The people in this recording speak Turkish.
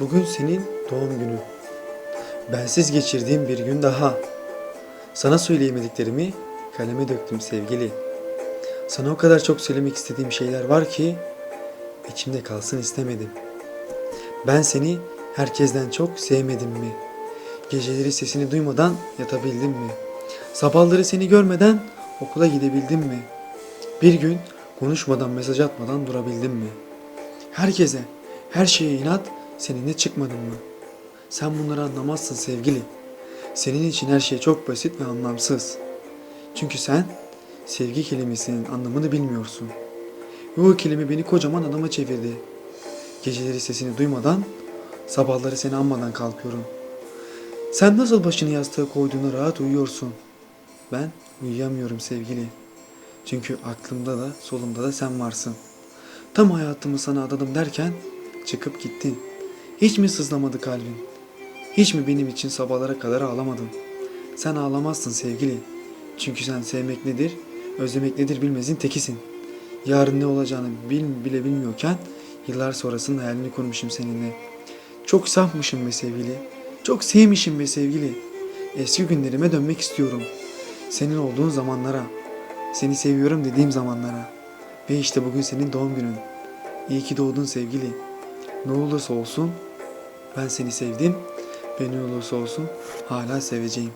Bugün senin doğum günün. Bensiz geçirdiğim bir gün daha. Sana söyleyemediklerimi kaleme döktüm sevgili. Sana o kadar çok söylemek istediğim şeyler var ki içimde kalsın istemedim. Ben seni herkesten çok sevmedim mi? Geceleri sesini duymadan yatabildim mi? Sabahları seni görmeden okula gidebildim mi? Bir gün konuşmadan mesaj atmadan durabildim mi? Herkese, her şeye inat seninle çıkmadım mı? Sen bunları anlamazsın sevgili. Senin için her şey çok basit ve anlamsız. Çünkü sen sevgi kelimesinin anlamını bilmiyorsun. Ve o kelime beni kocaman adama çevirdi. Geceleri sesini duymadan, sabahları seni anmadan kalkıyorum. Sen nasıl başını yastığa koyduğuna rahat uyuyorsun. Ben uyuyamıyorum sevgili. Çünkü aklımda da solumda da sen varsın. Tam hayatımı sana adadım derken çıkıp gittin. Hiç mi sızlamadı kalbin? Hiç mi benim için sabahlara kadar ağlamadın? Sen ağlamazsın sevgili. Çünkü sen sevmek nedir, özlemek nedir bilmezin tekisin. Yarın ne olacağını bil, bile bilmiyorken yıllar sonrasının hayalini kurmuşum seninle. Çok safmışım be sevgili. Çok sevmişim be sevgili. Eski günlerime dönmek istiyorum. Senin olduğun zamanlara. Seni seviyorum dediğim zamanlara. Ve işte bugün senin doğum günün. İyi ki doğdun sevgili. Ne olursa olsun ben seni sevdim ve ne olursa olsun hala seveceğim.